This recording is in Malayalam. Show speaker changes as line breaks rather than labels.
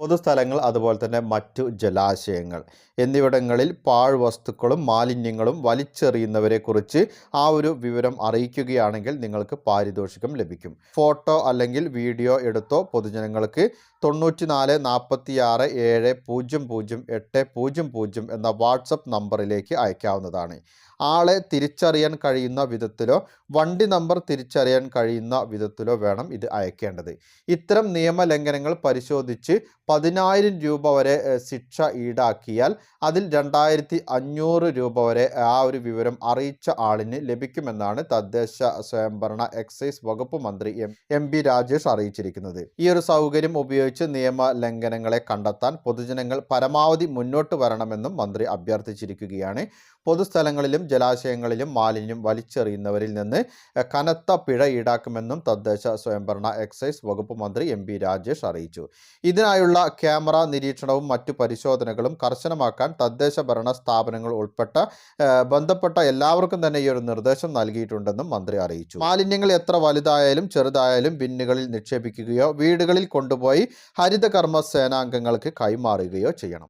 പൊതുസ്ഥലങ്ങൾ അതുപോലെ തന്നെ മറ്റു ജലാശയങ്ങൾ എന്നിവിടങ്ങളിൽ പാഴ്വസ്തുക്കളും മാലിന്യങ്ങളും വലിച്ചെറിയുന്നവരെക്കുറിച്ച് ആ ഒരു വിവരം അറിയിക്കുകയാണെങ്കിൽ നിങ്ങൾക്ക് പാരിതോഷികം ലഭിക്കും. ഫോട്ടോ അല്ലെങ്കിൽ വീഡിയോ എടുത്തോ പൊതുജനങ്ങൾക്ക് തൊണ്ണൂറ്റി നാല് നാൽപ്പത്തി ആറ് ഏഴ് പൂജ്യം പൂജ്യം എട്ട് പൂജ്യം പൂജ്യം എന്ന വാട്സപ്പ് നമ്പറിലേക്ക് അയക്കാവുന്നതാണ്. ആളെ തിരിച്ചറിയാൻ കഴിയുന്ന വിധത്തിലോ വണ്ടി നമ്പർ തിരിച്ചറിയാൻ കഴിയുന്ന വിധത്തിലോ വേണം ഇത് അയക്കേണ്ടത്. ഇത്തരം നിയമലംഘനങ്ങൾ പരിശോധിച്ച് പതിനായിരം രൂപ വരെ ശിക്ഷ ഈടാക്കിയാൽ അതിൽ രണ്ടായിരത്തി അഞ്ഞൂറ് രൂപ വരെ ആ ഒരു വിവരം അറിയിച്ച ആളിന് ലഭിക്കുമെന്നാണ് തദ്ദേശ സ്വയംഭരണ എക്സൈസ് വകുപ്പ് മന്ത്രി എം എം രാജേഷ് അറിയിച്ചിരിക്കുന്നത്. ഈ ഒരു സൗകര്യം ഉപയോഗിച്ച് നിയമ ലംഘനങ്ങളെ കണ്ടെത്താൻ പൊതുജനങ്ങൾ പരമാവധി മുന്നോട്ട് വരണമെന്നും മന്ത്രി അഭ്യർത്ഥിച്ചിരിക്കുകയാണ്. പൊതുസ്ഥലങ്ങളിലും ജലാശയങ്ങളിലും മാലിന്യം വലിച്ചെറിയുന്നവരിൽ നിന്ന് കനത്ത പിഴ ഈടാക്കുമെന്നും തദ്ദേശ സ്വയംഭരണ എക്സൈസ് വകുപ്പ് മന്ത്രി എം പി രാജേഷ് അറിയിച്ചു. ഇതിനായുള്ള ക്യാമറ നിരീക്ഷണവും മറ്റു പരിശോധനകളും കർശനമാക്കാൻ തദ്ദേശ ഭരണ സ്ഥാപനങ്ങൾ ഉൾപ്പെട്ട ബന്ധപ്പെട്ട എല്ലാവർക്കും തന്നെ ഈ ഒരു നിർദ്ദേശം നൽകിയിട്ടുണ്ടെന്നും മന്ത്രി അറിയിച്ചു. മാലിന്യങ്ങൾ എത്ര വലുതായാലും ചെറുതായാലും ബിന്നുകളിൽ നിക്ഷേപിക്കുകയോ വീടുകളിൽ കൊണ്ടുപോയി ഹരിതകർമ്മ സേനാംഗങ്ങൾക്ക് കൈമാറുകയോ ചെയ്യണം.